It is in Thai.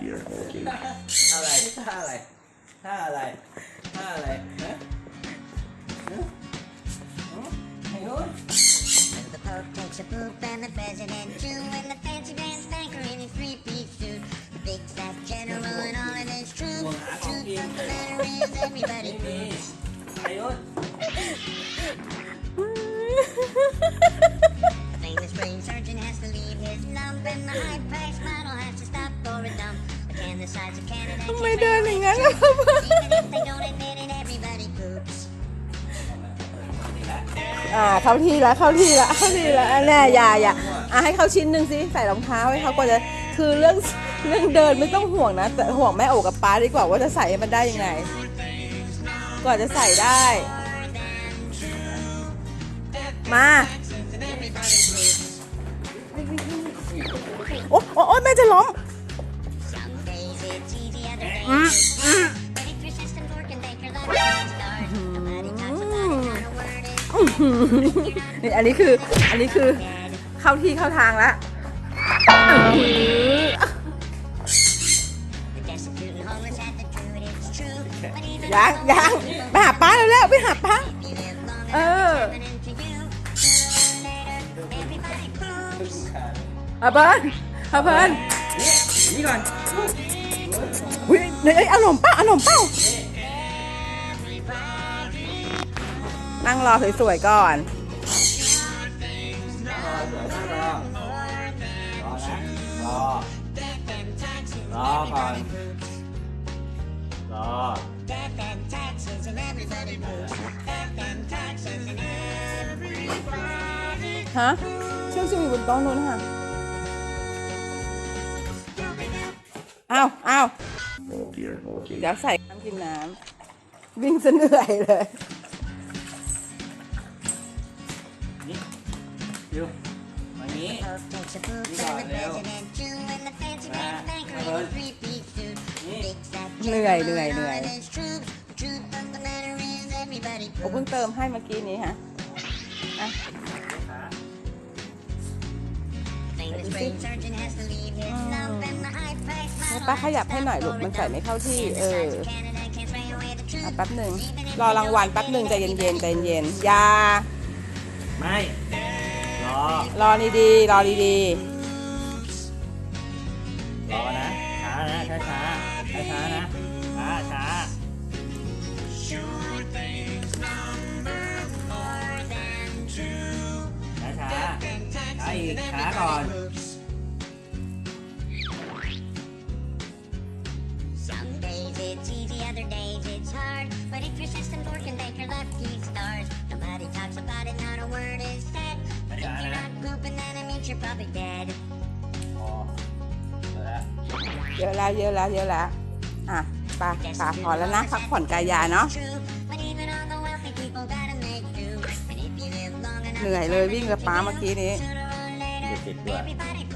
here, okay. อะไรท่าอะไรท่าอะไรท่าอะไรฮะฮะฮะไอ้นู้น The Pope takes a poop and the president too, and the fancy pants banker in his three-piece suit. The big fat general and all of his troops. The truth of the matter is everybody ไ เดินอย่างนั้นล่ะ Even if they don't admit it, everybody poops. อ่าเข้าที่ละเข้าที่ละเข้าที่ละแน่อย่าอย่าอะให้เขาชิ้นหนึ่งสิใส่รองเท้าให้เขาก็จะคือเรื่องเรื่องเดินไม่ต้องห่วงนะ แต่ห่วงแม่โอกับป้าดีกว่าว่าจะใส่ให้มันได้ยังไงกว่าจะใส่ได้ มาโอ้โอ้โอ้แม่จะล้ม อันนี้คืออันนี้คือเข้าที่เข้าทางละยังยังไปหาป้าแล้วแล้วไปหาป้าเอออาเบิร์นอาเบิร์นนี่ก่อน อุ้ยเดี๋ยเอาขนมเป้าเอาขนมเป้านั่งรอสวยๆก่อนรอกรอรอนะรอ รอก่อน รอ ฮะเชื่อมชิมอยู่บนโต๊ะนู้นค่ะอ้าวอ้า ว Oh dear, okay. เดี๋ยวใส่น้ำกินน้ำวิ่งซะเหนื่อยเลยนี่อยู่มานี้ Pope takes a poop You and got the it, Leo. president too, and the fancy Ah, pants banker in Evan. his three-piece suit. Yeah. Big fat เหนื่อย general เหนื่อย and เหนื่ all อย of his troops. The truth of the matter is everybody ผมเพิ่ง poops. เติมให้เมื่อกี้นี้ฮะอะ ป้า has ข to ยับให้ stop หน่อยลูก for a มันใส่ dump. ไม่เข้าที่ And เอ the อ sides of Canada can't spray away the truth. อะแป๊บหนึ่ง Even if รอ they รางวัล don't แป๊บหนึ่ง admit ใจ it, เย็นๆใจ everybody เย็นๆอยาไม่ รอ รอดีๆรอดีรอนะ ช้านะ ช้าช้าช้าช้าๆนะ ช้าช้าช้าช้าช้าอีกช้าก่อน But if your system's working, thank your lucky stars. Nobody talks about it, not a word is said. But if you're not pooping, then it means you're probably dead. พอแล้วๆเยอะแล้วเยอะแล้วเยอะแล้วอะไปไปพอแล้วนะพักผ่อนกายาเนาะ True, but even all the wealthy people gotta make do. And if you live long enough, เหนื่อยเลยวิ่งกับป้าเมื่อกี้นี้ sooner or later, เดี๋ยวติดด้วย everybody